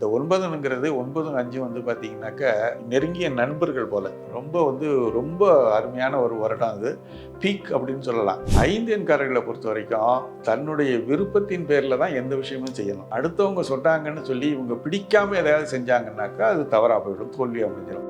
இந்த ஒன்பதுங்கிறது ஒன்பதும் அஞ்சு வந்து பார்த்தீங்கன்னாக்கா நெருங்கிய நண்பர்கள் போல. ரொம்ப வந்து ரொம்ப அருமையான ஒரு வருடம் அது. பீக் அப்படின்னு சொல்லலாம். ஐந்தியன்காரர்களை பொறுத்த வரைக்கும் தன்னுடைய விருப்பத்தின் பேரில் தான் எந்த விஷயமும் செய்யணும். அடுத்தவங்க சொன்னாங்கன்னு சொல்லி இவங்க பிடிக்காமல் எதையாவது செஞ்சாங்கன்னாக்கா அது தவறாக போயிடும் தோல்வி அமைஞ்சிடும்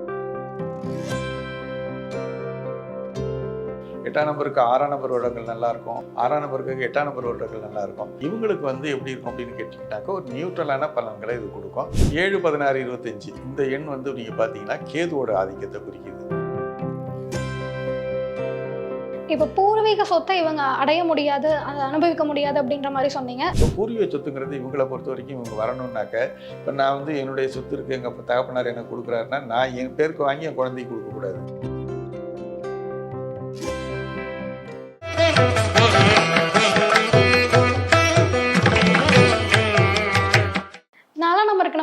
எட்டாம் நம்பருக்கு ஆறாம் நம்பர் வருடங்கள் நல்லா இருக்கும் ஆறாம் நம்பருக்கு எட்டாம் நம்பர் வருடங்கள் நல்லா இருக்கும் இவங்களுக்கு வந்து எப்படி இருக்கும் அப்படின்னு கேட்டிங்கனாக்கா ஒரு நியூட்ரலான பலன்களை இது கொடுக்கும். ஏழு பதினாறு இருபத்தஞ்சு. இந்த எண் வந்து நீங்கள் பார்த்தீங்கன்னா கேதுவோட ஆதிக்கத்தை குறிக்குது. இப்போ பூர்வீக சொத்தை இவங்க அடைய முடியாது அதை அனுபவிக்க முடியாது அப்படின்ற மாதிரி சொன்னீங்க. இப்போ பூர்வீக சொத்துங்கிறது இவங்களை பொறுத்த வரைக்கும் இவங்க வரணும்னாக்க இப்போ நான் வந்து என்னுடைய சொத்து இருக்குது எங்கள் தகப்பனார் எனக்கு கொடுக்குறாருன்னா நான் என் பேருக்கு வாங்கி என் குழந்தைக்கு கொடுக்கக்கூடாது.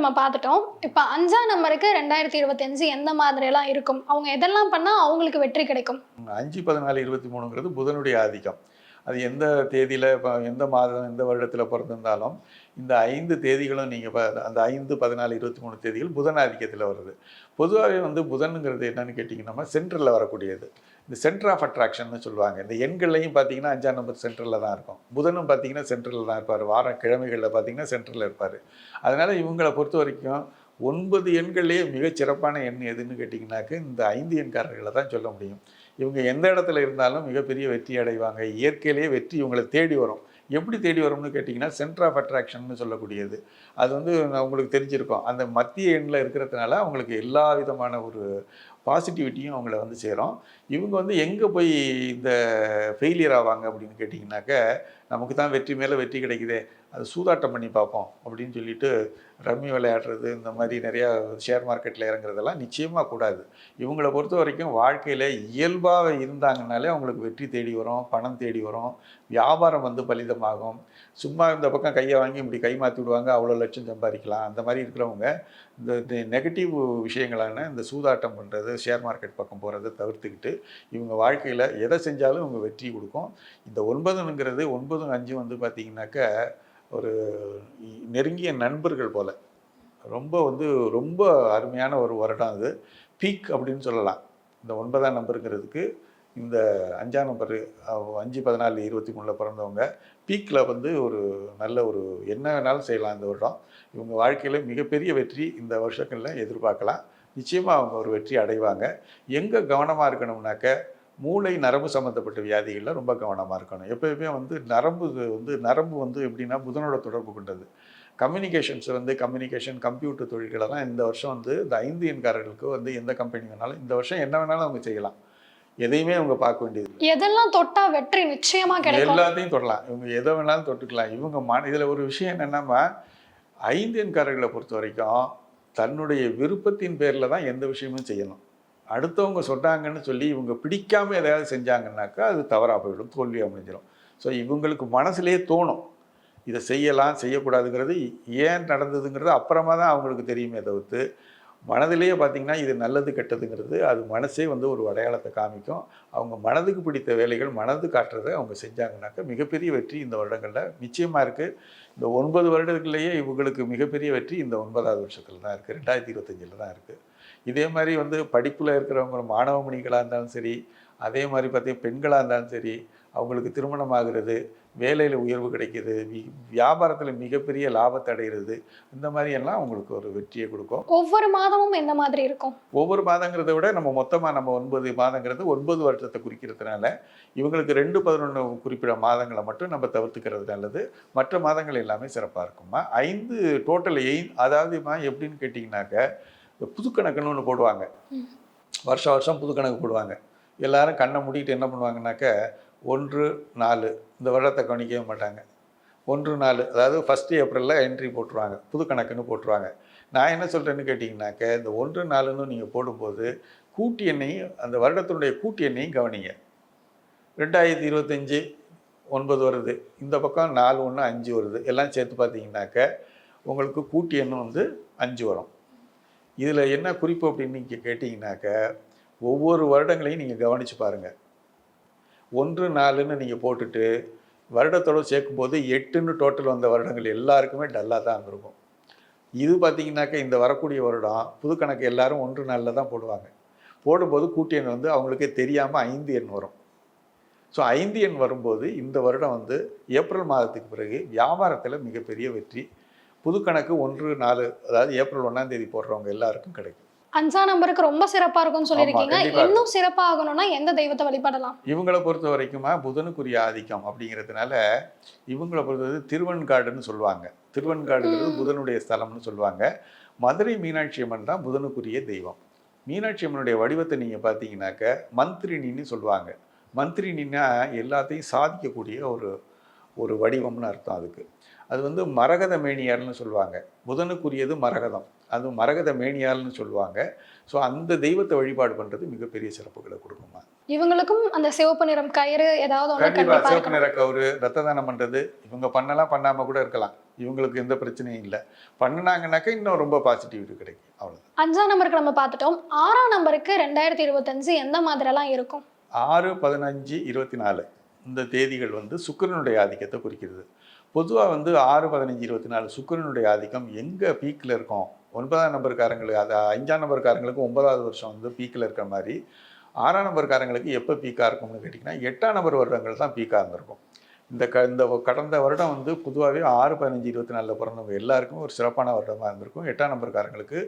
நம்ம பார்த்துட்டோம். இப்போ அஞ்சாம் நம்பருக்கு ரெண்டாயிரத்தி இருபத்தஞ்சு எந்த மாதிரியெல்லாம் இருக்கும்? அவங்க எதெல்லாம் பண்ணால் அவங்களுக்கு வெற்றி கிடைக்கும்? அஞ்சு பதினாலு இருபத்தி மூணுங்கிறது புதனுடைய ஆதிக்கம். அது எந்த தேதியில் இப்போ எந்த மாதம் எந்த வருடத்தில் பிறந்திருந்தாலும் இந்த ஐந்து தேதிகளும் நீங்கள் அந்த ஐந்து பதினாலு இருபத்தி மூணு தேதிகள் புதன் ஆதிக்கத்தில் வருது. பொதுவாகவே வந்து புதனுங்கிறது என்னன்னு கேட்டிங்கன்னா சென்ட்ரலில் வரக்கூடியது. இந்த சென்டர் ஆஃப் அட்ராக்ஷன்னு சொல்லுவாங்க. இந்த எண்கள்லையும் பார்த்தீங்கன்னா அஞ்சாம் நம்பர் சென்டரில் தான் இருக்கும். புதனும் பார்த்தீங்கன்னா சென்டரில் தான் இருப்பார். வார கிழமைகளில் பார்த்தீங்கன்னா சென்டரில் இருப்பார். அதனால் இவங்களை பொறுத்த வரைக்கும் ஒன்பது எண்கள்லேயே மிகச்சிறப்பான எண் எதுன்னு கேட்டிங்கனாக்க இந்த ஐந்து எண்காரர்களை தான் சொல்ல முடியும். இவங்க எந்த இடத்துல இருந்தாலும் மிகப்பெரிய வெற்றி அடைவாங்க. இயற்கையிலேயே வெற்றி இவங்களை தேடி வரும். எப்படி தேடி வரும்னு கேட்டிங்கன்னா சென்டர் ஆஃப் அட்ராக்ஷன் சொல்லக்கூடியது. அது வந்து உங்களுக்கு தெரிஞ்சிருக்கும். அந்த மத்திய எண்ணில் இருக்கிறதுனால அவங்களுக்கு எல்லா விதமான ஒரு பாசிட்டிவிட்டியும் அவங்கள வந்து சேரும். இவங்க வந்து எங்கே போய் இந்த ஃபெயிலியர் ஆவாங்க அப்படின்னு கேட்டிங்கனாக்க நமக்கு தான் வெற்றி மேலே வெற்றி கிடைக்குதே அது சூதாட்டம் பண்ணி பார்ப்போம் அப்படின்னு சொல்லிட்டு ரம்மி விளையாடுறது இந்த மாதிரி நிறையா ஷேர் மார்க்கெட்டில் இறங்குறதெல்லாம் நிச்சயமாக கூடாது. இவங்களை பொறுத்த வரைக்கும் வாழ்க்கையில் இயல்பாக இருந்தாங்கனாலே அவங்களுக்கு வெற்றி தேடி வரும் பணம் தேடி வரும் வியாபாரம் வந்து பலிதமாகும். சும்மா இந்த பக்கம் கையை வாங்கி இப்படி கை மாற்றி விடுவாங்க அவ்வளோ லட்சம் சம்பாதிக்கலாம் அந்த மாதிரி இருக்கிறவங்க இந்த நெகட்டிவ் விஷயங்களான இந்த சூதாட்டம் பண்ணுறது ஷேர் மார்க்கெட் பக்கம் போகிறத தவிர்த்துக்கிட்டு இவங்க வாழ்க்கையில் எதை செஞ்சாலும் இவங்க வெற்றி கொடுக்கும். இந்த ஒன்பதுங்கிறது ஒன்பதும் அஞ்சும் வந்து பார்த்திங்கனாக்கா ஒரு நெருங்கிய நண்பர்கள் போல். ரொம்ப வந்து ரொம்ப அருமையான ஒரு வருடம் அது. பீக் அப்படின்னு சொல்லலாம். இந்த ஒன்பதாம் நம்பருங்கிறதுக்கு இந்த அஞ்சாம் நம்பர் அஞ்சு பதினாலு இருபத்தி மூணில் பிறந்தவங்க பீக்கில் வந்து ஒரு நல்ல ஒரு என்ன வேணாலும் செய்யலாம் இந்த வருடம். இவங்க வாழ்க்கையில் மிகப்பெரிய வெற்றி இந்த வருஷங்களில் எதிர்பார்க்கலாம். நிச்சயமாக அவங்க ஒரு வெற்றி அடைவாங்க. எங்கே கவனமாக இருக்கணும்னாக்க மூளை நரம்பு சம்மந்தப்பட்ட வியாதிகளில் ரொம்ப கவனமாக இருக்கணும். எப்போயுமே வந்து நரம்பு வந்து நரம்பு வந்து எப்படின்னா புதனோட தொடர்பு கொண்டது. கம்யூனிகேஷன்ஸ் வந்து கம்யூனிகேஷன் கம்ப்யூட்டர் தொழில்களை தான் இந்த வருஷம் வந்து இந்த ஐந்து எண்காரர்களுக்கு வந்து எந்த கம்பெனி வேணாலும் இந்த வருஷம் என்ன வேணாலும் அவங்க செய்யலாம். எதையுமே அவங்க பார்க்க வேண்டியது எதெல்லாம் தொட்டா வெற்றி நிச்சயமா கிடைக்கும். எல்லாத்தையும் தொடலாம். இவங்க எதை வேணாலும் தொட்டுக்கலாம். இவங்க மன இதில் ஒரு விஷயம் என்னென்னா ஐந்து எண்காரர்களை பொறுத்த வரைக்கும் தன்னுடைய விருப்பத்தின் பேரில் தான் எந்த விஷயமும் செய்யணும். அடுத்தவங்க சொன்னாங்கன்னு சொல்லி இவங்க பிடிக்காமல் எதையாவது செஞ்சாங்கன்னாக்கா அது தவறாக போயிடும் தோல்வி அமைஞ்சிடும் ஸோ இவங்களுக்கு மனசுலேயே தோணும். இதை செய்யலாம் செய்யக்கூடாதுங்கிறது ஏன் நடந்ததுங்கிறது அப்புறமா தான் அவங்களுக்கு தெரியுமே தவிர்த்து. மனதிலேயே பார்த்திங்கன்னா இது நல்லது கெட்டதுங்கிறது அது மனசே வந்து ஒரு அடையாளத்தை காமிக்கும். அவங்க மனதுக்கு பிடித்த வேலைகள் மனது காட்டுறதை அவங்க செஞ்சாங்கனாக்கா மிகப்பெரிய வெற்றி இந்த வருடங்களில் நிச்சயமாக இருக்குது இந்த ஒன்பது வருடங்கள்லேயே இவங்களுக்கு மிகப்பெரிய வெற்றி இந்த ஒன்பதாவது வருஷத்தில் தான் இருக்குது ரெண்டாயிரத்தி இருபத்தஞ்சில் தான் இருக்குது இதே மாதிரி வந்து படிப்பில் இருக்கிறவங்க மாணவ மணிகளாக இருந்தாலும் சரி அதே மாதிரி பார்த்திங்கன்னா பெண்களாக இருந்தாலும் சரி அவங்களுக்கு திருமணம் ஆகிறது வேலையில் உயர்வு கிடைக்கிது வியாபாரத்தில் மிகப்பெரிய லாபத்தை அடைகிறது இந்த மாதிரி எல்லாம் அவங்களுக்கு ஒரு வெற்றியை கொடுக்கும். ஒவ்வொரு மாதமும் எந்த மாதிரி இருக்கும்? ஒவ்வொரு மாதங்கிறத விட நம்ம மொத்தமாக நம்ம ஒன்பது மாதங்கிறது ஒன்பது வருஷத்தை குறிக்கிறதுனால இவங்களுக்கு ரெண்டு பதினொன்று குறிப்பிட மாதங்களை மட்டும் நம்ம தவிர்த்துக்கிறது நல்லது. மற்ற மாதங்கள் எல்லாமே சிறப்பாக இருக்குமா ஐந்து டோட்டல் எய் அதாவதுமா எப்படின்னு கேட்டிங்கனாக்க புதுக்கணக்குன்னு ஒன்று போடுவாங்க. வருஷம் வருஷம் புதுக்கணக்கு போடுவாங்க. எல்லாரும் கண்ணை மூடிட்டு என்ன பண்ணுவாங்கனாக்க ஒன்று நாலு. இந்த வருடத்தை கவனிக்கவே மாட்டாங்க. ஒன்று நாலு. அதாவது ஃபஸ்ட்டு ஏப்ரலில் என்ட்ரி போட்டுருவாங்க. புது கணக்குன்னு போட்டுருவாங்க. நான் என்ன சொல்கிறேன்னு கேட்டிங்கனாக்க இந்த ஒன்று நாலுன்னு நீங்கள் போடும்போது கூட்டி எண்ணையும் அந்த வருடத்தினுடைய கூட்டி எண்ணையும் கவனிங்க. ரெண்டாயிரத்தி இருபத்தஞ்சி ஒன்பது வருது. இந்த பக்கம் நாலு ஒன்று அஞ்சு வருது. எல்லாம் சேர்த்து பார்த்தீங்கன்னாக்க உங்களுக்கு கூட்டி எண்ணம் வந்து அஞ்சு வரும். இதில் என்ன குறிப்பு அப்படின்னு நீங்கள் கேட்டிங்கனாக்க ஒவ்வொரு வருடங்களையும் நீங்கள் கவனித்து பாருங்கள் ஒன்று நாலுன்னு நீங்கள் போட்டுட்டு வருடத்தோடு சேர்க்கும்போது எட்டுன்னு டோட்டல் வந்த வருடங்கள் எல்லாருக்குமே டல்லாக தான் இருந்திருக்கும். இது பார்த்தீங்கன்னாக்கா இந்த வரக்கூடிய வருடம் புது கணக்கு எல்லாரும் ஒன்று நாளில் தான் போடுவாங்க. போடும்போது கூட்டி எண் வந்து அவங்களுக்கே தெரியாமல் ஐந்து எண் வரும். ஸோ ஐந்து எண் வரும்போது இந்த வருடம் வந்து ஏப்ரல் மாதத்துக்கு பிறகு வியாபாரத்தில் மிகப்பெரிய வெற்றி. புது கணக்கு ஒன்று நாலு அதாவது ஏப்ரல் ஒன்றாம் தேதி போடுறவங்க எல்லாருக்கும் கிடைக்கும். அஞ்சா நம்பருக்கு ரொம்ப சிறப்பா இருக்கும்னு சொல்லியிருக்கீங்க. இன்னும் சிறப்பா ஆகணும்னா எந்த தெய்வத்தை வழிபடலாம்? இவங்களை பொறுத்த வரைக்குமா புதனுக்குரிய ஆதிக்கம் அப்படிங்கிறதுனால இவங்களை பொறுத்தவரை திருவெண்காடுன்னு சொல்லுவாங்க. திருவெண்காடுங்கிறது ம். புதனுடைய ஸ்தலம்னு சொல்லுவாங்க. மதுரை மீனாட்சி அம்மன் தான் புதனுக்குரிய தெய்வம். மீனாட்சி அம்மனுடைய வடிவத்தை நீங்கள் பார்த்தீங்கன்னாக்க மந்திரினின்னு சொல்லுவாங்க. மந்திரினின்னா எல்லாத்தையும் சாதிக்கக்கூடிய ஒரு ஒரு வடிவம்னு அர்த்தம் அதுக்கு. அது வந்து மரகத மேனியார்னு சொல்லுவாங்க. புதனுக்குரியது மரகதம். அது மரகத மேனியார்னு சொல்லுவாங்க. ஸோ அந்த தெய்வத்தை வழிபாடு பண்ணுறது மிகப்பெரிய சிறப்புகளை கொடுக்குமா? இவங்களுக்கும் அந்த சிவப்பு நிறம் கயிறு ஏதாவது ஒண்ணு கண்டிப்பா கண்டிப்பா சிவப்பு நிற கவுரு ரத்த தானம் பண்றது. இவங்க பண்ணலாம் பண்ணாம கூட இருக்கலாம். இவங்களுக்கு எந்த பிரச்சனையும் இல்லை. பண்ணுனாங்கனாக்கா இன்னும் ரொம்ப பாசிட்டிவிட்டி கிடைக்கும். அவ்வளவுதான். அஞ்சாம் நம்பருக்கு நம்ம பார்த்துட்டோம். ஆறாம் நம்பருக்கு ரெண்டாயிரத்தி இருபத்தஞ்சு எந்த மாதிரி எல்லாம் இருக்கும்? ஆறு பதினஞ்சு இருபத்தி நாலு. இந்த தேதிகள் வந்து சுக்கரனுடைய ஆதிக்கத்தை குறிக்கிறது. பொதுவாக வந்து ஆறு பதினஞ்சு இருபத்தி நாலு சுக்கரனுடைய ஆதிக்கம் எங்கே பீக்கில் இருக்கும்? ஒன்பதாம் நம்பர்காரங்களுக்கு அது அஞ்சாம் நம்பர்காரங்களுக்கு ஒன்பதாவது வருஷம் வந்து பீக்கில் இருக்கிற மாதிரி ஆறாம் நம்பர்காரங்களுக்கு எப்போ பீக்காக இருக்கும்னு கேட்டிங்கன்னா எட்டாம் நம்பர் வருடங்கள் தான் பீக்காக இருந்திருக்கும். இந்த க இந்த கடந்த வருடம் வந்து பொதுவாகவே ஆறு பதினஞ்சு இருபத்தி நாலில் பிறந்தவங்க எல்லாருக்கும் ஒரு சிறப்பான வருடமாக இருந்திருக்கும். எட்டாம் நம்பர்காரங்களுக்கு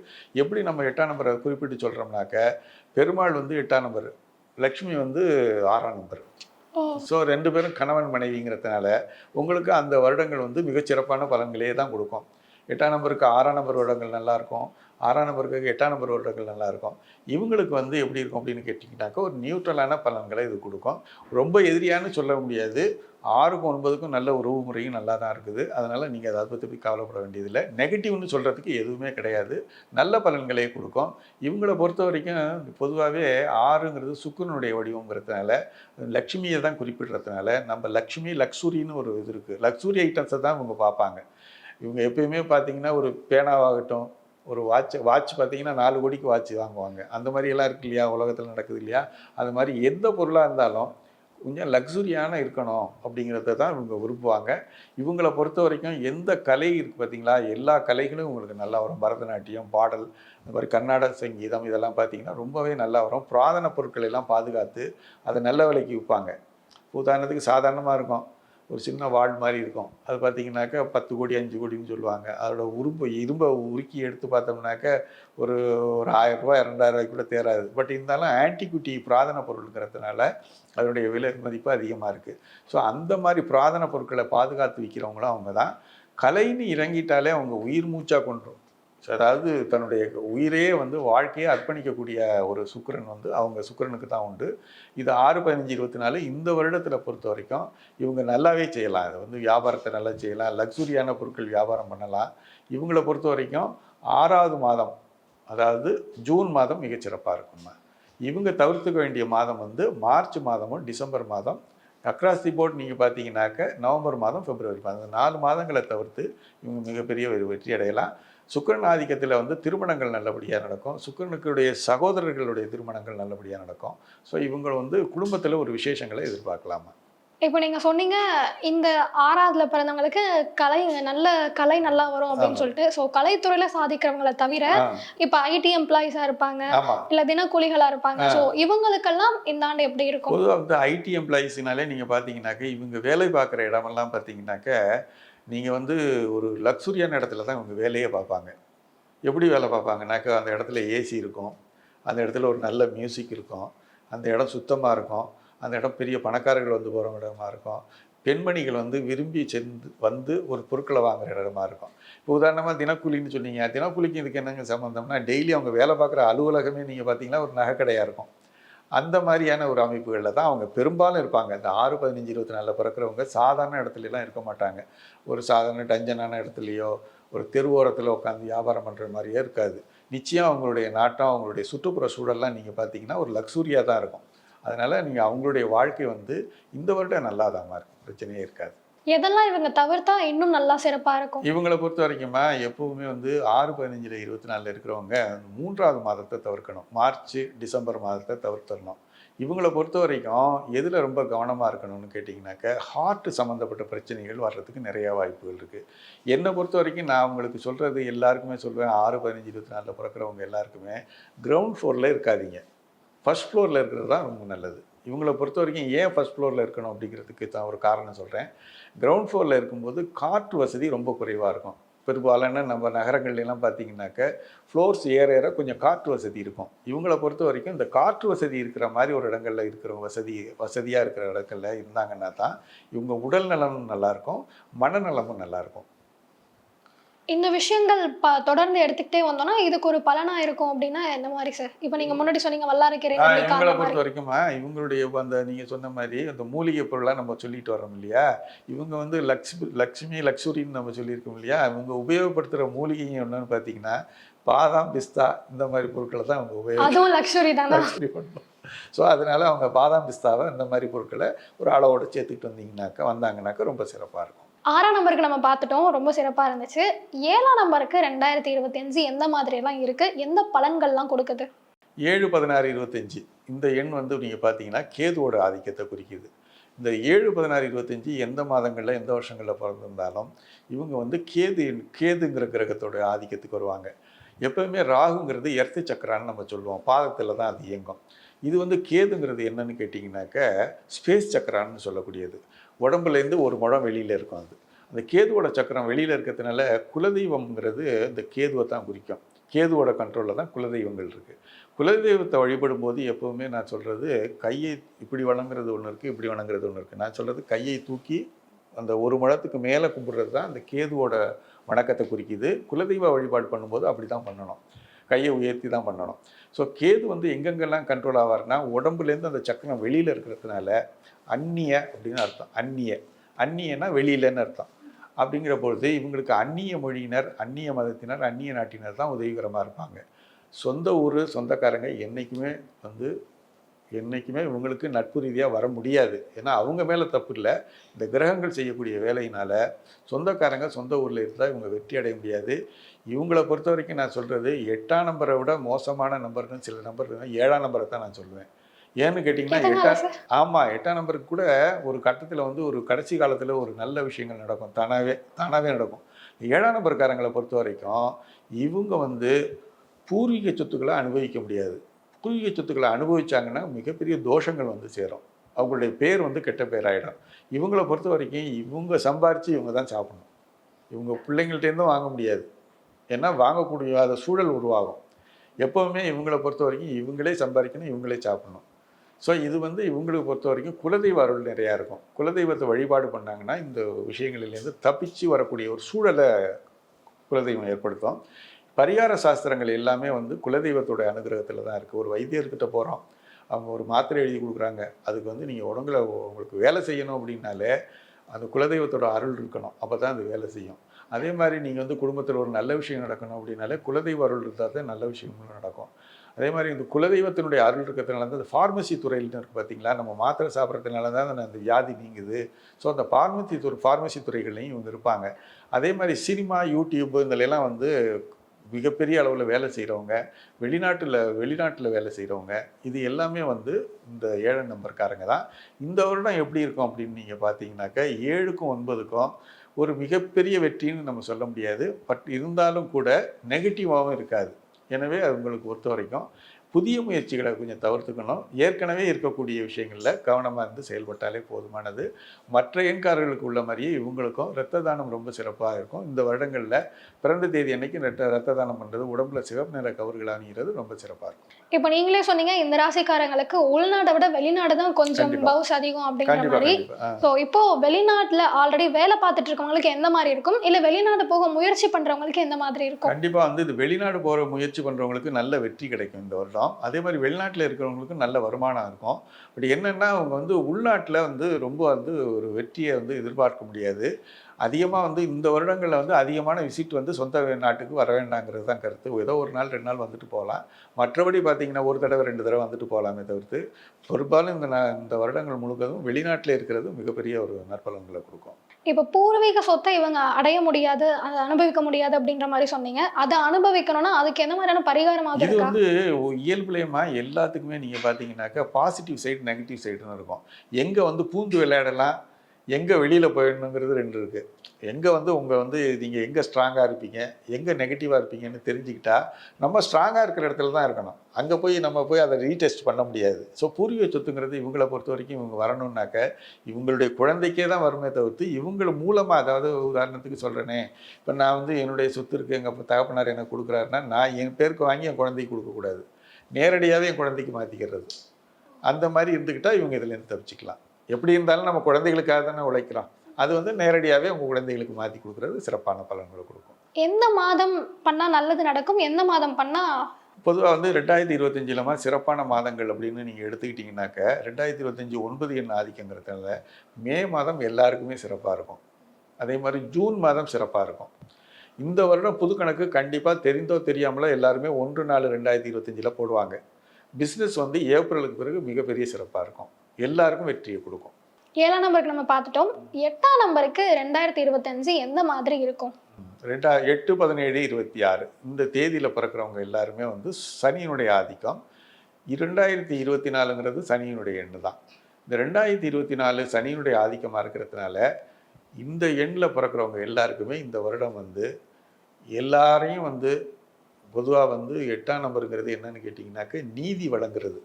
எப்படி நம்ம எட்டாம் நம்பரை குறிப்பிட்டு சொல்கிறோம்னாக்க பெருமாள் வந்து எட்டாம் நம்பர் லக்ஷ்மி வந்து ஆறாம் நம்பர். ஸோ ரெண்டு பேரும் கணவன் மனைவிங்கிறதுனால உங்களுக்கு அந்த வருடங்கள் வந்து மிகச்சிறப்பான பலன்களே தான் கொடுக்கும். எட்டாம் நம்பருக்கு ஆறாம் நம்பர் வருடங்கள் நல்லாயிருக்கும். ஆறாம் நம்பருக்கு எட்டாம் நம்பர் வருடங்கள் நல்லாயிருக்கும். இவங்களுக்கு வந்து எப்படி இருக்கும் அப்படின்னு கேட்டிங்கனாக்கா ஒரு நியூட்ரலான பலன்களை இது கொடுக்கும். ரொம்ப எதிரியான்னு சொல்ல முடியாது. ஆறுக்கும் ஒன்பதுக்கும் நல்ல உறவு முறையும் நல்லா தான் இருக்குது. அதனால் நீங்கள் அதை பற்றி போய் கவலைப்பட வேண்டியதில்லை. நெகட்டிவ்னு சொல்கிறதுக்கு எதுவுமே கிடையாது. நல்ல பலன்களே கொடுக்கும். இவங்கள பொறுத்த வரைக்கும் பொதுவாகவே ஆறுங்கிறது சுக்கிரனுடைய வடிவங்கிறதுனால லக்ஷ்மியை தான் குறிப்பிடுறதுனால நம்ம லக்ஷ்மி லக்ஸுரின்னு ஒரு இது இருக்குது லக்ஸுரி ஐட்டம்ஸை தான் இவங்க பார்ப்பாங்க. இவங்க எப்பயுமே பார்த்தீங்கன்னா ஒரு பேனாவாகட்டும் ஒரு வாட்ச் வாட்ச் பார்த்தீங்கன்னா நாலு கோடிக்கு வாட்ச் வாங்குவாங்க. அந்த மாதிரி எல்லாம் இருக்கு இல்லையா? உலகத்தில் நடக்குது இல்லையா? அது மாதிரி எந்த பொருளாக இருந்தாலும் கொஞ்சம் லக்ஸுரியான இருக்கணும் அப்படிங்கிறத தான் இவங்க விரும்புவாங்க. இவங்களை பொறுத்த வரைக்கும் எந்த கலை இருக்குது பார்த்தீங்களா? எல்லா கலைகளும் உங்களுக்கு நல்லா வரும். பரதநாட்டியம் பாடல் இந்த மாதிரி கர்நாடக சங்கீதம் இதெல்லாம் பார்த்தீங்கன்னா ரொம்பவே நல்லா வரும். புராதன பொருட்களை எல்லாம் பாதுகாத்து அதை நல்ல விலைக்கு விற்பாங்க. உதாரணத்துக்கு சாதாரணமாக இருக்கும். ஒரு சின்ன வாள் மாதிரி இருக்கும். அது பார்த்தீங்கன்னாக்கா பத்து கோடி அஞ்சு கோடின்னு சொல்லுவாங்க. அதோட உரும்பு இரும்பை உருக்கி எடுத்து பார்த்தோம்னாக்க ஒரு ஒரு ஆயிரம் ரூபாய் கூட தேராது. பட் இருந்தாலும் ஆன்டிக்விட்டி புராதன பொருளுங்கிறதுனால அதனுடைய விலை மதிப்பு அதிகமாக இருக்குது ஸோ அந்த மாதிரி புராதன பொருட்களை பாதுகாத்து விற்கிறவங்களும் அவங்க தான். கலைன்னு இறங்கிட்டாலே அவங்க உயிர் மூச்சாக கொண்டுரும் ஸோ அதாவது தன்னுடைய உயிரையே வந்து வாழ்க்கையை அர்ப்பணிக்கக்கூடிய ஒரு சுக்கிரன் வந்து அவங்க சுக்கிரனுக்கு தான் உண்டு. இது ஆறு பதினஞ்சு இருபத்தி நாலு இந்த வருடத்தில் பொறுத்த வரைக்கும் இவங்க நல்லாவே செய்யலாம். இது வந்து வியாபாரத்தை நல்லா செய்யலாம் லக்ஸுரியான பொருட்கள் வியாபாரம் பண்ணலாம். இவங்களை பொறுத்த வரைக்கும் ஆறாவது மாதம் அதாவது ஜூன் மாதம் மிகச்சிறப்பாக இருக்கும்மா இவங்க தவிர்த்துக்க வேண்டிய மாதம் வந்து மார்ச் மாதமும் டிசம்பர் மாதம். அக்ராஸ் தி போர்ட் நீங்கள் பார்த்தீங்கன்னாக்க நவம்பர் மாதம் பிப்ரவரி மாதம். நாலு மாதங்களை தவிர்த்து இவங்க மிகப்பெரிய ஒரு வெற்றி அடையலாம். சுக்கிரன் ஆதிக்கத்தில் வந்து திருமணங்கள் நல்லபடியாக நடக்கும். சுக்கிரனுக்குடைய சகோதரர்களுடைய திருமணங்கள் நல்லபடியாக நடக்கும். ஸோ இவங்க வந்து குடும்பத்தில் ஒரு விசேஷங்களை எதிர்பார்க்கலாமா? இப்போ நீங்க சொன்னீங்க இந்த ஆறாவதுல பிறந்தவங்களுக்கு கலை நல்ல கலை நல்லா வரும் அப்படின்னு. சொல்லிட்டு. ஸோ கலைத்துறையில சாதிக்கிறவங்கள தவிர இப்போ ஐடி எம்ப்ளாயிஸா இருப்பாங்க இல்ல தினக்கூலிகளா இருப்பாங்க. ஸோ இவங்களுக்கெல்லாம் இந்த ஆண்டு எப்படி இருக்கும்? பொதுவாக வந்து ஐடி எம்ப்ளாயிஸ்னாலே நீங்கள் பார்த்தீங்கன்னாக்க இவங்க வேலை பார்க்குற இடமெல்லாம் பார்த்தீங்கன்னாக்க நீங்கள் வந்து ஒரு லக்ஸுரியான இடத்துல தான் அவங்க வேலையே பார்ப்பாங்க. எப்படி வேலை பார்ப்பாங்கனாக்கா அந்த இடத்துல ஏசி இருக்கும். அந்த இடத்துல ஒரு நல்ல மியூசிக் இருக்கும். அந்த இடம் சுத்தமாக இருக்கும். அந்த இடம் பெரிய பணக்காரர்கள் வந்து போகிற இடமா இருக்கும். பெண்மணிகள் வந்து விரும்பி சென்று வந்து ஒரு பொருட்களை வாங்குற இடமா இருக்கும். இப்போ உதாரணமாக தினக்கூலின்னு சொன்னீங்க. தினக்கூலிக்கு இதுக்கு என்னங்க சம்மந்தம்னா டெய்லி அவங்க வேலை பார்க்குற அலுவலகமே நீங்கள் பார்த்தீங்கன்னா ஒரு நகைக்கடையாக இருக்கும். அந்த மாதிரியான ஒரு அமைப்புகளில் தான் அவங்க பெரும்பாலும் இருப்பாங்க. இந்த ஆறு பதினஞ்சு இருபத்தி நாலில் பிறக்கிறவங்க சாதாரண இடத்துலலாம் இருக்க மாட்டாங்க. ஒரு சாதாரண டஞ்சனான இடத்துலையோ ஒரு தெருவோரத்தில் உட்காந்து வியாபாரம் பண்ணுற மாதிரியே இருக்காது. நிச்சயம் அவங்களுடைய நாட்டம் அவங்களுடைய சுற்றுப்புற சூழல்லாம் நீங்கள் பார்த்தீங்கன்னா ஒரு லக்ஸூரியாக தான் இருக்கும். அதனால் நீங்கள் அவங்களுடைய வாழ்க்கை வந்து இந்த வருடம் நல்லா இருக்கும். பிரச்சனையே இருக்காது. எதெல்லாம் இவங்க தவிர்த்தா இன்னும் நல்லா சிறப்பாக இருக்கும்? இவங்களை பொறுத்த வரைக்குமா எப்பவுமே வந்து ஆறு பதினஞ்சில் இருபத்தி நாலில் இருக்கிறவங்க மூன்றாவது மாதத்தை தவிர்க்கணும். மார்ச் டிசம்பர் மாதத்தை தவிர்த்தரணும் இவங்களை பொறுத்த வரைக்கும் எதில் ரொம்ப கவனமாக இருக்கணும்னு கேட்டிங்கனாக்க ஹார்ட் சம்மந்தப்பட்ட பிரச்சனைகள் வர்றதுக்கு நிறையா வாய்ப்புகள் இருக்குது என்னை பொறுத்த வரைக்கும் நான் உங்களுக்கு சொல்கிறது எல்லாருக்குமே சொல்வேன். ஆறு பதினஞ்சு இருபத்தி நாலில் பிறக்கிறவங்க எல்லாருக்குமே கிரவுண்ட் ஃப்ளோரில் இருக்காதீங்க. ஃபர்ஸ்ட் ஃப்ளோரில் இருக்கிறது தான் ரொம்ப நல்லது. இவங்களை பொறுத்த வரைக்கும் ஏன் ஃபர்ஸ்ட் ஃப்ளோரில் இருக்கணும் அப்படிங்கிறதுக்கு தான் ஒரு காரணம் சொல்கிறேன் கிரவுண்ட் ஃப்ளோரில் இருக்கும்போது காற்று வசதி ரொம்ப குறைவாக இருக்கும். பெரும்பாலான நம்ம நகரங்கள்லாம் பார்த்தீங்கன்னாக்க ஃப்ளோர்ஸ் ஏற ஏற கொஞ்சம் காற்று வசதி இருக்கும். இவங்களை பொறுத்த வரைக்கும் இந்த காற்று வசதி இருக்கிற மாதிரி ஒரு இடங்களில் இருக்கிற வசதி வசதியாக இருக்கிற இடங்களில் இருந்தாங்கன்னா தான் இவங்க உடல் நலமும் நல்லாயிருக்கும் மனநலமும் நல்லாயிருக்கும் இந்த விஷயங்கள் ப தொடர்ந்து எடுத்துக்கிட்டே வந்தோம்னா இதுக்கு ஒரு பலனா இருக்கும் அப்படின்னா என்ன மாதிரி சார்? இப்போ நீங்க முன்னாடி சொன்னீங்க வல்லாரைக்கீரை இவங்களை பொறுத்த வரைக்குமா இவங்களுடைய அந்த நீங்கள் சொன்ன மாதிரி அந்த மூலிகை பொருளாக நம்ம சொல்லிட்டு வரோம் இல்லையா? இவங்க வந்து லக்ஷ்மி லக்ஷ்மி லக்ஸுரின்னு நம்ம சொல்லியிருக்கோம் இல்லையா? இவங்க உபயோகப்படுத்துகிற மூலிகைங்க என்னன்னு பார்த்தீங்கன்னா பாதாம் பிஸ்தா இந்த மாதிரி பொருட்களை தான் அவங்க உபயோக அதுவும் லக்ஸுரி தானா? லக்ஸுரி பண்ணணும் ஸோ அதனால அவங்க பாதாம் பிஸ்தாவை இந்த மாதிரி பொருட்களை ஒரு அளவோட சேர்த்துக்கிட்டு வந்தீங்கன்னாக்கா வந்தாங்கன்னாக்கா ரொம்ப சிறப்பாக இருக்கும். ஆறாம் நம்பருக்கு நம்ம பார்த்துட்டோம். ரொம்ப சிறப்பாக இருந்துச்சு. ஏழாம் நம்பருக்கு ரெண்டாயிரத்தி இருபத்தஞ்சு எந்த மாதிரியெல்லாம் இருக்குது எந்த பலன்கள்லாம் கொடுக்குது? ஏழு பதினாறு இருபத்தஞ்சி இந்த எண் வந்து நீங்கள் பார்த்தீங்கன்னா கேதுவோட ஆதிக்கத்தை குறிக்கிது. இந்த ஏழு பதினாறு இருபத்தஞ்சி எந்த மாதங்களில் எந்த வருஷங்களில் பிறந்திருந்தாலும் இவங்க வந்து கேது கேதுங்கிற கிரகத்தோட ஆதிக்கத்துக்கு வருவாங்க. எப்பவுமே ராகுங்கிறது எர்த்து சக்கரான்னு நம்ம சொல்லுவோம். பாதத்தில் தான் அது இயங்கும். இது வந்து கேதுங்கிறது என்னன்னு கேட்டிங்கனாக்க ஸ்பேஸ் சக்கரான்னு சொல்லக்கூடியது. உடம்புலேருந்து ஒரு முழம் வெளியில் இருக்கும் அது. அந்த கேதுவோட சக்கரம் வெளியில் இருக்கிறதுனால குலதெய்வம்ங்கிறது இந்த கேதுவை தான் குறிக்கும். கேதுவோட கண்ட்ரோலில் தான் குலதெய்வங்கள் இருக்குது குலதெய்வத்தை வழிபடும் போது எப்போவுமே நான் சொல்கிறது கையை இப்படி வணங்குறது ஒன்று இருக்குது இப்படி வணங்குறது ஒன்று இருக்குது நான் சொல்கிறது கையை தூக்கி அந்த ஒரு முழத்துக்கு மேலே கும்பிட்றது தான் அந்த கேதுவோட வணக்கத்தை குறிக்குது. குலதெய்வ வழிபாடு பண்ணும்போது அப்படி தான் பண்ணணும். கையை உயர்த்தி தான் பண்ணணும். ஸோ கேது வந்து எங்கெங்கெல்லாம் கண்ட்ரோல் ஆவார்னா உடம்புலேருந்து அந்த சக்கரம் வெளியில் இருக்கிறதுனால அந்நிய அப்படின்னு அர்த்தம். அந்நிய. அந்நியன்னா வெளியிலன்னு அர்த்தம். அப்படிங்கிற பொழுது இவங்களுக்கு அந்நிய மொழியினர் அந்நிய மதத்தினர் அந்நிய நாட்டினர் தான் உதவிகரமாக இருப்பாங்க. சொந்த ஊர் சொந்தக்காரங்க என்றைக்குமே வந்து என்றைக்குமே இவங்களுக்கு நட்பு ரீதியாக வர முடியாது. ஏன்னா அவங்க மேலே தப்பு இல்லை. இந்த கிரகங்கள் செய்யக்கூடிய வேலையினால் சொந்தக்காரங்க சொந்த ஊரில் இருந்தால் இவங்க வெற்றி அடைய முடியாது. இவங்கள பொறுத்த வரைக்கும் நான் சொல்கிறது எட்டாம் நம்பரை விட மோசமான நம்பர்னு சில நம்பர் ஏழாம் நம்பரை தான் நான் சொல்லுவேன். ஏன்னு கேட்டிங்கன்னா சார்? ஆமாம் எட்டாம் நம்பருக்கு கூட ஒரு கட்டத்தில் வந்து ஒரு கடைசி காலத்தில் ஒரு நல்ல விஷயங்கள் நடக்கும். தானாகவே தானாகவே நடக்கும். ஏழாம் நம்பர்காரங்களை பொறுத்த வரைக்கும் இவங்க வந்து பூர்வீக சொத்துக்களை அனுபவிக்க முடியாது. பூர்வீக சொத்துக்களை அனுபவிச்சாங்கன்னா மிகப்பெரிய தோஷங்கள் வந்து சேரும். அவங்களுடைய பேர் வந்து கெட்ட பேர் ஆகிடும் இவங்கள பொறுத்த வரைக்கும் இவங்க சம்பாரித்து இவங்க தான் சாப்பிடணும். இவங்க பிள்ளைங்கள்ட்டேருந்தும் வாங்க முடியாது. ஏன்னா வாங்கக்கூடிய அந்த சூழல் உருவாகும். எப்போவுமே இவங்களை பொறுத்த வரைக்கும் இவங்களே சம்பாதிக்கணும் இவங்களே சாப்பிடணும். ஸோ இது வந்து இவங்களுக்கு பொறுத்த வரைக்கும் குலதெய்வ அருள் நிறையா இருக்கும். குலதெய்வத்தை வழிபாடு பண்ணாங்கன்னா இந்த விஷயங்களிலேருந்து தப்பிச்சு வரக்கூடிய ஒரு சூழலை குலதெய்வம் ஏற்படுத்தும். பரிகார சாஸ்திரங்கள் எல்லாமே வந்து குலதெய்வத்தோட அனுகிரகத்தில் தான் இருக்குது ஒரு வைத்தியர்கிட்ட போகிறோம் அவங்க ஒரு மாத்திரை எழுதி கொடுக்குறாங்க. அதுக்கு வந்து நீங்கள் உடம்புல உங்களுக்கு வேலை செய்யணும் அப்படின்னாலே அந்த குலதெய்வத்தோட அருள் இருக்கணும். அப்போ தான் அது வேலை செய்யும். அதே மாதிரி நீங்கள் வந்து குடும்பத்தில் ஒரு நல்ல விஷயம் நடக்கணும் அப்படின்னாலே குலதெய்வ அருள் இருந்தால் தான் நல்ல விஷயங்களும் நடக்கும். அதே மாதிரி இந்த குலதெய்வத்தினுடைய அருள் இருக்கிறதுனால தான் இந்த ஃபார்மசி துறையில் இருக்குது பார்த்தீங்களா நம்ம மாத்திரை சாப்பிட்றதுனால தான் அந்த- வியாதி நீங்குது. ஸோ அந்த ஃபார்மசி துறை ஃபார்மசி துறைகள்லையும் இவங்க இருப்பாங்க. அதே மாதிரி சினிமா யூடியூப் இதுலெல்லாம் வந்து மிகப்பெரிய அளவில் வேலை செய்கிறவங்க வெளிநாட்டில் வெளிநாட்டில் வேலை செய்கிறவங்க இது எல்லாமே வந்து இந்த ஏழை நம்பர்காரங்க தான். இந்த வருடம் எப்படி இருக்கும் அப்படின்னு நீங்கள் பார்த்தீங்கன்னாக்கா ஏழுக்கும் ஒன்பதுக்கும் ஒரு மிகப்பெரிய வெற்றின்னு நம்ம சொல்ல முடியாது. பட் இருந்தாலும் கூட நெகட்டிவாகவும் இருக்காது. எனவே அது உங்களுக்கு பொறுத்த வரைக்கும். புதிய முயற்சிகளை கொஞ்சம் தவிர்த்துக்கணும். ஏற்கனவே இருக்கக்கூடிய விஷயங்களில் கவனமாக இருந்து செயல்பட்டாலே போதுமானது. மற்ற எண்காரர்களுக்கு உள்ள மாதிரியே இவங்களுக்கும் இரத்த தானம் ரொம்ப சிறப்பாக இருக்கும். இந்த வருடங்களில் பிறந்த தேதி அன்னைக்கு ரத்த ரத்த தானம் பண்ணுறது உடம்புல சிவப்பு நிற கவர்கள் அணிகிறது ரொம்ப சிறப்பாக இருக்கும். இப்போ நீங்களே சொன்னீங்க இந்த ராசிக்காரங்களுக்கு உள்நாட்டை விட வெளிநாடு தான் கொஞ்சம். பவுஸ் அதிகம் அப்படிங்கிற மாதிரி. ஸோ இப்போ வெளிநாட்டுல ஆல்ரெடி வேலை பார்த்துட்டு இருக்கவங்களுக்கு எந்த மாதிரி இருக்கும்? இல்ல வெளிநாடு போக முயற்சி பண்றவங்களுக்கு எந்த மாதிரி இருக்கும்? கண்டிப்பாக வந்து இது வெளிநாடு போகிற முயற்சி பண்ணுறவங்களுக்கு நல்ல வெற்றி கிடைக்கும் இந்த வருடம். அதே மாதிரி வெளிநாட்டில் இருக்கிறவங்களுக்கும் நல்ல வருமானம் இருக்கும். பட் என்னென்னா அவங்க வந்து உள்நாட்டில் வந்து ரொம்ப வந்து ஒரு வெற்றியை வந்து எதிர்பார்க்க முடியாது. அதிகமாக வந்து இந்த வருடங்களில் வந்து அதிகமான விசிட் வந்து சொந்த நாட்டுக்கு வர வேண்டாங்கிறது தான் கருத்து. ஏதோ ஒரு நாள் ரெண்டு நாள் வந்துட்டு போகலாம். மற்றபடி பார்த்தீங்கன்னா ஒரு தடவை ரெண்டு தடவை வந்துட்டு போகலாமே தவிர்த்து பெரும்பாலும் இந்த இந்த வருடங்கள் முழுவதும் வெளிநாட்டில் இருக்கிறது மிகப்பெரிய ஒரு நற்பலன்களை கொடுக்கும். இப்போ பூர்வீக சொத்தை இவங்க அடைய முடியாது அதை அனுபவிக்க முடியாது அப்படின்ற மாதிரி சொன்னீங்க. அதை அனுபவிக்கணும்னா அதுக்கு என்ன மாதிரியான பரிகாரமாவது இது வந்து இயல்புலையமா? எல்லாத்துக்குமே நீங்கள் பார்த்தீங்கன்னாக்கா பாசிட்டிவ் சைடு நெகட்டிவ் சைடுன்னு இருக்கும். எங்கே வந்து பூந்து விளையாடலாம் எங்கே வெளியில் போயிடணுங்கிறது ரெண்டு இருக்குது எங்கே வந்து உங்கள் வந்து நீங்கள் எங்கே ஸ்ட்ராங்காக இருப்பீங்க? எங்கே நெகட்டிவாக இருப்பீங்கன்னு தெரிஞ்சுக்கிட்டா நம்ம ஸ்ட்ராங்காக இருக்கிற இடத்துல தான் இருக்கணும். அங்கே போய் நம்ம போய் அதை ரீடெஸ்ட் பண்ண முடியாது. ஸோ பூர்வீக சொத்துங்கிறது இவங்களை பொறுத்த வரைக்கும் இவங்க வரணுன்னாக்க இவங்களுடைய குழந்தைக்கே தான் வருமே தவிர்த்து இவங்கள மூலமாக அதாவது உதாரணத்துக்கு சொல்கிறேனே இப்போ நான் வந்து என்னுடைய சொத்து இருக்குது எங்கள் தகப்பனார் எனக்கு கொடுக்குறாருன்னா நான் என் பேருக்கு வாங்கி என் குழந்தைக்கு கொடுக்கக்கூடாது நேரடியாகவே என் குழந்தைக்கு மாற்றிக்கிறது அந்த மாதிரி இருந்துக்கிட்டால் இவங்க இதுலேருந்து தப்பிச்சிக்கலாம். எப்படி இருந்தாலும் நம்ம குழந்தைகளுக்காக தானே உழைக்கிறோம். அது வந்து நேரடியாகவே உங்கள் குழந்தைகளுக்கு மாற்றி கொடுக்குறது சிறப்பான பலன்களை கொடுக்கும். எந்த மாதம் பண்ணா நல்லது நடக்கும்? எந்த மாதம் பண்ணா பொதுவாக வந்து ரெண்டாயிரத்தி இருபத்தஞ்சிலமா சிறப்பான மாதங்கள் அப்படின்னு நீங்கள் எடுத்துக்கிட்டிங்கனாக்க ரெண்டாயிரத்தி இருபத்தஞ்சி ஒன்பது எண் ஆதிக்கங்கிறதுனால மே மாதம் எல்லாருக்குமே சிறப்பாக இருக்கும். அதே மாதிரி ஜூன் மாதம் சிறப்பாக இருக்கும். இந்த வருடம் புது கணக்கு கண்டிப்பாக தெரிந்தோ தெரியாமலோ எல்லாருமே ஒன்று நாலு ரெண்டாயிரத்தி இருபத்தஞ்சில் போடுவாங்க. பிஸ்னஸ் வந்து ஏப்ரலுக்கு பிறகு மிகப்பெரிய சிறப்பாக இருக்கும். எல்லாருக்கும் வெற்றியை கொடுக்கும். ஏழாம் நம்பருக்கு நம்ம பார்த்துட்டோம். எட்டாம் நம்பருக்கு ரெண்டாயிரத்தி இருபத்தஞ்சு எந்த மாதிரி இருக்கும்? ரெண்டா எட்டு பதினேழு இருபத்தி ஆறு. இந்த தேதியில் பிறக்கிறவங்க எல்லாருமே வந்து சனியினுடைய ஆதிக்கம். இரண்டாயிரத்தி இருபத்தி நாலுங்கிறது சனியினுடைய எண்ணு தான். இந்த ரெண்டாயிரத்தி இருபத்தி நாலு சனியினுடைய ஆதிக்கமாக இருக்கிறதுனால இந்த எண்ணில் பிறக்கிறவங்க எல்லாருக்குமே இந்த வருடம் வந்து எல்லாரையும் வந்து பொதுவாக வந்து எட்டாம் நம்பருங்கிறது என்னன்னு கேட்டிங்கனாக்க நீதி வழங்குறது.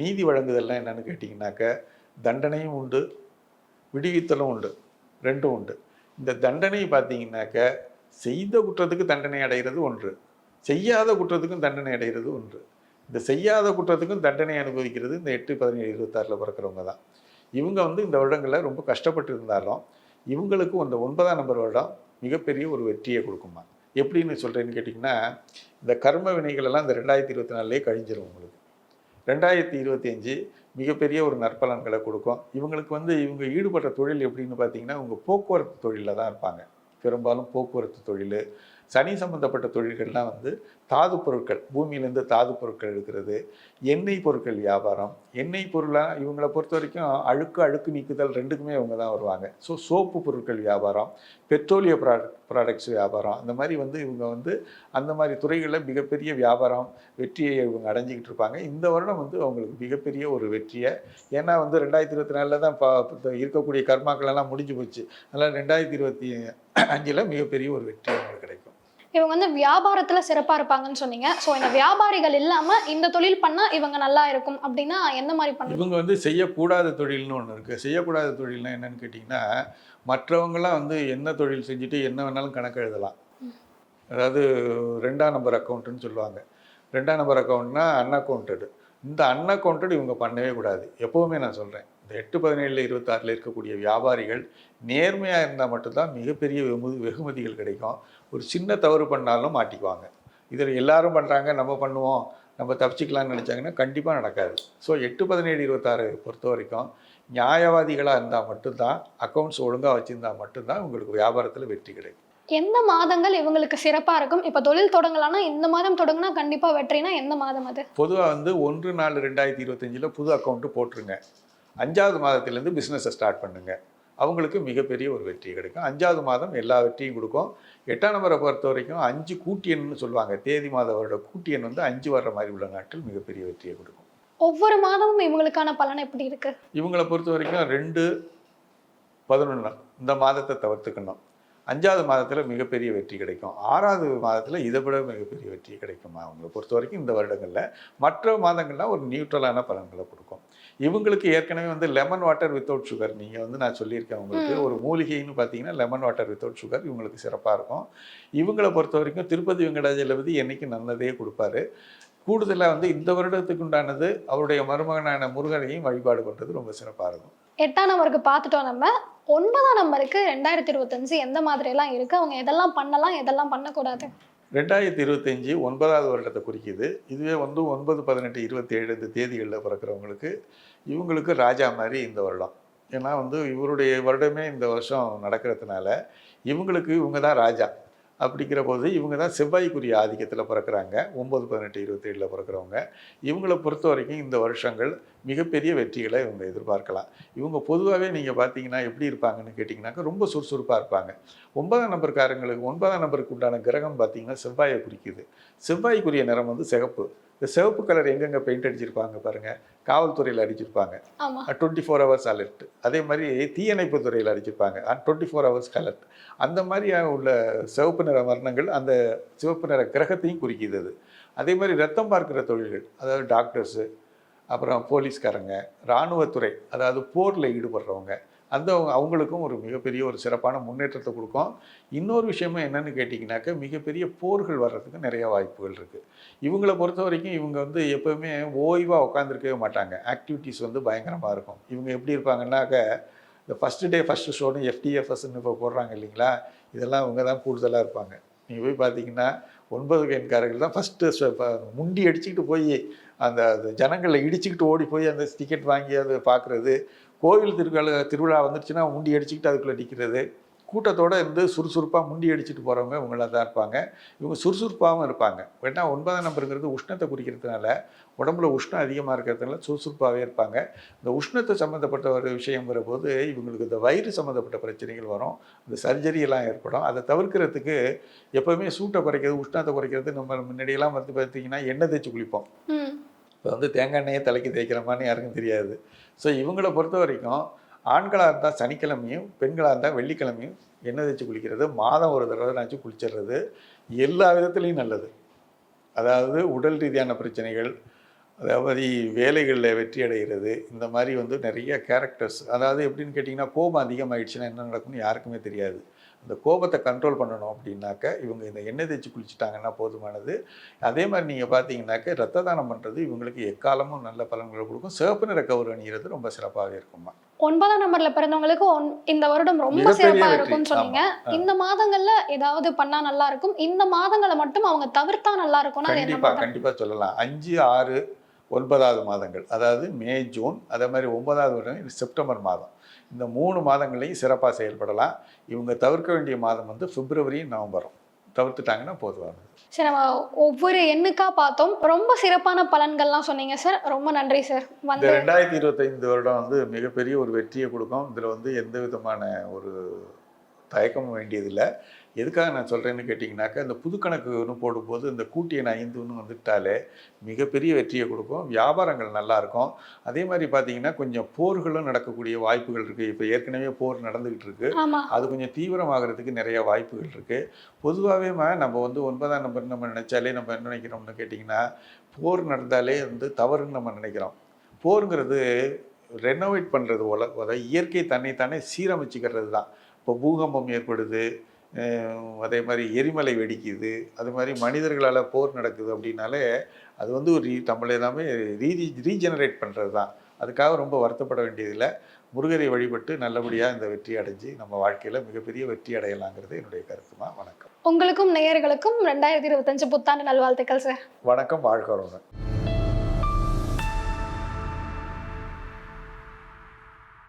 நீதி வழங்குதல்லாம் என்னென்னு கேட்டிங்கனாக்க தண்டனையும் உண்டு விடுவித்தலும் உண்டு ரெண்டும் உண்டு. இந்த தண்டனை பார்த்தீங்கன்னாக்க செய்த குற்றத்துக்கு தண்டனை அடைகிறது ஒன்று செய்யாத குற்றத்துக்கும் தண்டனை அடைகிறது ஒன்று. இந்த செய்யாத குற்றத்துக்கும் தண்டனை அனுபவிக்கிறது இந்த எட்டு பதினேழு இருபத்தாறில் பிறக்கிறவங்க தான். இவங்க வந்து இந்த வருடங்களில் ரொம்ப கஷ்டப்பட்டு இருந்தாலும் இவங்களுக்கும் அந்த ஒன்பதாம் நம்பர் வருடம் மிகப்பெரிய ஒரு வெற்றியை கொடுக்குமா எப்படின்னு சொல்கிறேன்னு கேட்டிங்கன்னா இந்த கர்ம வினைகளெல்லாம் இந்த ரெண்டாயிரத்தி இருபத்தி நாலுலேயே கழிஞ்சிடும் உங்களுக்கு. ரெண்டாயிரத்தி இருபத்தி அஞ்சு மிகப்பெரிய ஒரு நற்பலன்களை கொடுக்கும். இவங்களுக்கு வந்து இவங்க ஈடுபட்ட தொழில் எப்படின்னு பார்த்தீங்கன்னா இவங்க போக்குவரத்து தொழிலில் தான் இருப்பாங்க. பெரும்பாலும் போக்குவரத்து தொழில். சனி சம்பந்தப்பட்ட தொழில்கள்லாம் வந்து தாது பொருட்கள் பூமியிலேருந்து தாது பொருட்கள் எடுக்கிறது எண்ணெய் பொருட்கள் வியாபாரம். எண்ணெய் பொருளாக இவங்களை பொறுத்த வரைக்கும் அழுக்கு அழுக்கு நீக்குதல் ரெண்டுக்குமே இவங்க தான் வருவாங்க. ஸோ சோப்பு பொருட்கள் வியாபாரம் பெட்ரோலிய ப்ராடக்ட் ப்ராடக்ட்ஸ் வியாபாரம். அந்த மாதிரி வந்து இவங்க வந்து அந்த மாதிரி துறைகளில் மிகப்பெரிய வியாபாரம் வெற்றியை இவங்க அடைஞ்சிக்கிட்டு இருப்பாங்க. இந்த வருடம் வந்து அவங்களுக்கு மிகப்பெரிய ஒரு வெற்றியை. ஏன்னா வந்து ரெண்டாயிரத்தி இருபத்தி நாலில் தான் ப இருக்கக்கூடிய கர்மாக்கள் எல்லாம் முடிஞ்சு போச்சு. அதனால் ரெண்டாயிரத்தி இருபத்தி அஞ்சில் மிகப்பெரிய ஒரு வெற்றி அவங்களுக்கு கிடைக்கும். இவங்க வந்து வியாபாரத்துல சிறப்பா இருப்பாங்கன்னு சொன்னீங்க. ஸோ இந்த வியாபாரிகள் இல்லாம இந்த தொழில் பண்ணா இவங்க நல்லா இருக்கும் அப்படின்னா எந்த மாதிரி பண்ண இவங்க வந்து செய்யக்கூடாத தொழில்னு ஒன்று இருக்குது செய்யக்கூடாத தொழில்னா என்னன்னு கேட்டிங்கன்னா மற்றவங்களாம் வந்து என்ன தொழில் செஞ்சுட்டு என்ன வேணாலும் கணக்கு எழுதலாம். அதாவது ரெண்டாம் நம்பர் அக்கௌண்ட்டுன்னு சொல்லுவாங்க. ரெண்டாம் நம்பர் அக்கௌண்ட்னா அன்அக்கௌண்டடு இந்த அன்அக்கௌண்டட் இவங்க பண்ணவே கூடாது. எப்போவுமே நான் சொல்கிறேன் இந்த எட்டு பதினேழில் இருபத்தாறில் இருக்கக்கூடிய வியாபாரிகள் நேர்மையாக இருந்தால் மட்டும்தான் மிகப்பெரிய வெகு வெகுமதிகள் கிடைக்கும். ஒரு சின்ன தவறு பண்ணாலும் மாட்டிக்குவாங்க. இதில் எல்லாரும் பண்ணுறாங்க நம்ம பண்ணுவோம் நம்ம தப்பிச்சிக்கலாம்னு நினச்சாங்கன்னா கண்டிப்பாக நடக்காது. ஸோ எட்டு பதினேழு இருபத்தாறு பொறுத்த வரைக்கும் நியாயவாதிகளாக இருந்தால் மட்டும்தான் அக்கௌண்ட்ஸ் ஒழுங்காக வச்சுருந்தா மட்டும்தான் உங்களுக்கு வியாபாரத்தில் வெற்றி கிடைக்கும். எந்த மாதங்கள் இவங்களுக்கு சிறப்பா இருக்கும்? இப்ப தொழில் தொடங்கலாம்னா இந்த மாதம் தொடங்கினா கண்டிப்பா வெற்றினா எந்த மாதம் அது? பொதுவாக வந்து ஒன்று நாலு ரெண்டாயிரத்தி இருபத்தஞ்சில் புது அக்கௌண்ட்டு போட்டுருங்க. அஞ்சாவது மாதத்துலேருந்து பிஸ்னஸை ஸ்டார்ட் பண்ணுங்க. அவங்களுக்கு மிகப்பெரிய ஒரு வெற்றி கிடைக்கும். அஞ்சாவது மாதம் எல்லா வெற்றியும் கொடுக்கும். எட்டாம் நம்பரை பொறுத்த வரைக்கும் அஞ்சு கூட்டியன்னு சொல்லுவாங்க. தேதி மாத வருட கூட்டியன் வந்து அஞ்சு வர்ற மாதிரி உள்ள நாட்கள் மிகப்பெரிய வெற்றியை கொடுக்கும். ஒவ்வொரு மாதமும் இவங்களுக்கான பலன் எப்படி இருக்கு? இவங்களை பொறுத்த வரைக்கும் ரெண்டு பதினொன்று இந்த மாதத்தை தவிர்த்துக்கணும். அஞ்சாவது மாதத்தில் மிகப்பெரிய வெற்றி கிடைக்கும். ஆறாவது மாதத்தில் இதை விட மிகப்பெரிய வெற்றி கிடைக்குமா? அவங்களை பொறுத்த வரைக்கும் இந்த வருடங்களில் மற்ற மாதங்கள்லாம் ஒரு நியூட்ரலான பலன்களை கொடுக்கும். இவங்களுக்கு ஏற்கனவே வந்து லெமன் வாட்டர் வித்தவுட் சுகர் நீங்கள் வந்து நான் சொல்லியிருக்கேன் உங்களுக்கு. ஒரு மூலிகைன்னு பார்த்தீங்கன்னா லெமன் வாட்டர் வித்தவுட் சுகர் இவங்களுக்கு சிறப்பாக இருக்கும். இவங்களை பொறுத்த வரைக்கும் திருப்பதி வெங்கடாஜலபதி என்னைக்கு நல்லதே கொடுப்பாரு. கூடுதலாக வந்து இந்த வருடத்துக்கு உண்டானது அவருடைய மருமகனான முருகனையும் வழிபாடு பண்ணுறது ரொம்ப சிறப்பாக இருக்கும். எட்டாம் நம்பருக்கு பார்த்துட்டோம் நம்ம. ஒன்பதாம் நம்பருக்கு ரெண்டாயிரத்தி இருபத்தஞ்சு எந்த மாதிரி எல்லாம் இருக்கு? அவங்க எதெல்லாம் பண்ணலாம் எதெல்லாம் பண்ணக்கூடாது? ரெண்டாயிரத்தி இருபத்தஞ்சி ஒன்பதாவது வருடத்தை குறிக்குது. இதுவே வந்து ஒன்பது பதினெட்டு இருபத்தேழு இந்த தேதிகளில் பிறக்கிறவங்களுக்கு இவங்களுக்கு ராஜா மாதிரி இந்த வருடம். ஏன்னா வந்து இவருடைய வருடமே இந்த வருஷம் நடக்கிறதுனால இவங்களுக்கு இவங்க தான் ராஜா. அப்படிங்கிற போது இவங்க தான் செவ்வாய்க்குரிய ஆதிக்கத்தில் பிறக்கிறாங்க. ஒம்பது பதினெட்டு இருபத்தேழில் பிறக்கிறவங்க. இவங்களை பொறுத்த வரைக்கும் இந்த வருஷங்கள் மிகப்பெரிய வெற்றிகளை இவங்க எதிர்பார்க்கலாம். இவங்க பொதுவாகவே நீங்கள் பார்த்தீங்கன்னா எப்படி இருப்பாங்கன்னு கேட்டிங்கனாக்கா ரொம்ப சுறுசுறுப்பாக இருப்பாங்க. ஒன்பதாம் நம்பர்காரங்களுக்கு ஒன்பதாம் நம்பருக்கு உண்டான கிரகம் பார்த்திங்கன்னா செவ்வாயை குறிக்குது. செவ்வாய்க்குரிய நிறம் வந்து சிகப்பு. இந்த சிவப்பு கலர் எங்கெங்கே பெயிண்ட் அடிச்சிருப்பாங்க பாருங்கள் காவல்துறையில் அடிச்சிருப்பாங்க. டுவெண்ட்டி ஃபோர் ஹவர்ஸ் அலர்ட் அதே மாதிரி தீயணைப்பு துறையில் அடிச்சிருப்பாங்க. டுவெண்ட்டி ஃபோர் ஹவர்ஸ் அலர்ட் அந்த மாதிரி உள்ள சிவப்பு நிற வர்ணங்கள் அந்த சிவப்பு நிற கிரகத்தையும் குறிக்குது அது. அதே மாதிரி ரத்தம் பார்க்குற தொழில்கள் அதாவது டாக்டர்ஸு அப்புறம் போலீஸ்காரங்க இராணுவத்துறை அதாவது போரில் ஈடுபடுறவங்க அந்த அவங்களுக்கும் ஒரு மிகப்பெரிய ஒரு சிறப்பான முன்னேற்றத்தை கொடுக்கும். இன்னொரு விஷயமும் என்னன்னு கேட்டிங்கனாக்கா மிகப்பெரிய போர்கள் வர்றதுக்கு நிறைய வாய்ப்புகள் இருக்குது இவங்களை பொறுத்த வரைக்கும் இவங்க வந்து எப்போவுமே ஓய்வாக உட்காந்துருக்கவே மாட்டாங்க. ஆக்டிவிட்டீஸ் வந்து பயங்கரமாக இருக்கும். இவங்க எப்படி இருப்பாங்கன்னாக்க இந்த ஃபஸ்ட்டு டே ஃபஸ்ட்டு ஷோன்னு எஃப்டிஎஃப்எஸ்ன்னு இப்போ போடுறாங்க இல்லைங்களா? இதெல்லாம் இவங்க தான் கூடுதலாக இருப்பாங்க. நீங்கள் போய் பார்த்தீங்கன்னா ஒன்பது கைன்காரர்கள் தான் ஃபஸ்ட்டு முண்டி அடிச்சுக்கிட்டு போய் அந்த அது ஜனங்களை இடிச்சுக்கிட்டு ஓடி போய் அந்த டிக்கெட் வாங்கி அதை பார்க்குறது கோவில் திருவிழா திருவிழா வந்துருச்சுன்னா முண்டி அடிச்சுக்கிட்டு அதுக்குள்ளே நிற்கிறது கூட்டத்தோடு இருந்து சுறுசுறுப்பாக முண்டி அடிச்சுட்டு போகிறவங்க இவங்களாக தான் இருப்பாங்க. இவங்க சுறுசுறுப்பாகவும் இருப்பாங்க. ஏன்னா ஒன்பதாம் நம்பருங்கிறது உஷ்ணத்தை குறிக்கிறதுனால உடம்புல உஷ்ணம் அதிகமாக இருக்கிறதுனால சுறுசுறுப்பாகவே இருப்பாங்க. இந்த உஷ்ணத்தை சம்மந்தப்பட்ட ஒரு விஷயங்கிற போது இவங்களுக்கு இந்த வயிறு சம்மந்தப்பட்ட பிரச்சனைகள் வரும். இந்த சர்ஜரி எல்லாம் ஏற்படும். அதை தவிர்க்கிறதுக்கு எப்போவுமே சூட்டை குறைக்கிறது உஷ்ணத்தை குறைக்கிறது நம்ம முன்னாடியெல்லாம் வந்து பார்த்தீங்கன்னா எண்ணெய் தேய்ச்சி குளிப்போம். இப்போ வந்து தேங்காய் எண்ணெயை தலைக்கு தேய்க்கிறமான்னு யாருக்கும் தெரியாது. ஸோ இவங்களை பொறுத்த வரைக்கும் ஆண்களாக இருந்தால் சனிக்கிழமையும் பெண்களாக இருந்தால் வெள்ளிக்கிழமையும் எண்ணெய் தேய்ச்சி குளிக்கிறது மாதம் ஒரு தடவை நினச்சி குளிச்சிடுறது. எல்லா விதத்துலேயும் நல்லது. அதாவது உடல் ரீதியான பிரச்சனைகள் அதாவது வேலைகளில் வெற்றி அடைகிறது இந்த மாதிரி வந்து நிறைய கேரக்டர்ஸ் அதாவது எப்படின்னு கேட்டிங்கன்னா கோபம் அதிகமாகிடுச்சுன்னா என்ன நடக்கும்னு யாருக்குமே தெரியாது. அந்த கோபத்தை கண்ட்ரோல் பண்ணணும் அப்படின்னாக்க இவங்க இந்த எண்ணெய் தேய்ச்சி குளிச்சிட்டாங்கன்னா போதுமானது. அதே மாதிரி நீங்கள் பார்த்தீங்கன்னாக்க ரத்த தானம் பண்ணுறது இவங்களுக்கு எக்காலமும் நல்ல பலன்களை கொடுக்கும். சிவப்பு நிற கவுரு அணிகிறது ரொம்ப சிறப்பாகவே இருக்குமா ஒன்பதாம் நம்பர்ல பிறந்தவங்களுக்கு இந்த வருடம் ரொம்ப சிறப்பா. இருக்கும்னு சொன்னீங்க. இந்த மாதங்கள்ல ஏதாவது பண்ணா நல்லா இருக்கும். இந்த மாதங்களை மட்டும் அவங்க தவிர்த்தா நல்லா கண்டிப்பாக மாதம் கண்டிப்பாக சொல்லலாம். அஞ்சு ஆறு ஒன்பதாவது மாதங்கள். அதாவது மே ஜூன் அதே மாதிரி ஒன்பதாவது வருடம் செப்டம்பர் மாதம். இந்த மூணு மாதங்களையும் சிறப்பாக செயல்படலாம். இவங்க தவிர்க்க வேண்டிய மாதம் வந்து பிப்ரவரி நவம்பரும் தவிர்த்துட்டாங்கன்னா போதுமானது சரி நம்ம ஒவ்வொரு எண்ணுக்கா பார்த்தோம். ரொம்ப சிறப்பான பலன்கள்லாம் சொன்னீங்க சார். ரொம்ப நன்றி சார். இந்த ரெண்டாயிரத்தி இருபத்தைந்து வருடம் வந்து மிகப்பெரிய ஒரு வெற்றியை கொடுக்கும். இதில் வந்து எந்த விதமான ஒரு தயக்கமும் வேண்டியதில்லை. எதுக்காக நான் சொல்கிறேன்னு கேட்டிங்கனாக்கா இந்த புது கணக்குன்னு போடும்போது இந்த கூட்டி எண் ஐந்துன்னு வந்துட்டாலே மிகப்பெரிய வெற்றியை கொடுக்கும். வியாபாரங்கள் நல்லா இருக்கும் அதே மாதிரி பார்த்தீங்கன்னா கொஞ்சம் போர்களும் நடக்கக்கூடிய வாய்ப்புகள் இருக்குது இப்போ ஏற்கனவே போர் நடந்துக்கிட்டு இருக்கு. அது கொஞ்சம் தீவிரமாகிறதுக்கு நிறைய வாய்ப்புகள் இருக்குது பொதுவாகவே நம்ம வந்து ஒன்பதாம் நம்பர் நம்ம நினைச்சாலே நம்ம என்ன நினைக்கிறோம்னு கேட்டிங்கன்னா போர் நடந்தாலே வந்து தவறுன்னு நம்ம நினைக்கிறோம். போருங்கிறது ரெனோவேட் பண்ணுறது போல அதாவது இயற்கை தன்னை தானே சீரமைச்சுக்கிறது தான் இப்போ பூகம்பம் ஏற்படுது. அதே மாதிரி எரிமலை வெடிக்குது. அது மாதிரி மனிதர்களால் போர் நடக்குது அப்படின்னாலே அது வந்து ஒரு ரீ- நம்மள எல்லாமே ரீதி ரீஜெனரேட் பண்ணுறது தான் அதுக்காக ரொம்ப வருத்தப்பட வேண்டியதில்லை. முருகரை வழிபட்டு நல்லபடியாக இந்த வெற்றி அடைஞ்சு நம்ம வாழ்க்கையில் மிகப்பெரிய வெற்றி அடையலாங்கிறது என்னுடைய கருத்துமா? வணக்கம். உங்களுக்கும் நேயர்களுக்கும் ரெண்டாயிரத்தி இருபத்தஞ்சு புத்தாண்டு நல்வாழ்த்துக்கள் சார் வணக்கம் வாழ்க வளமுடன்.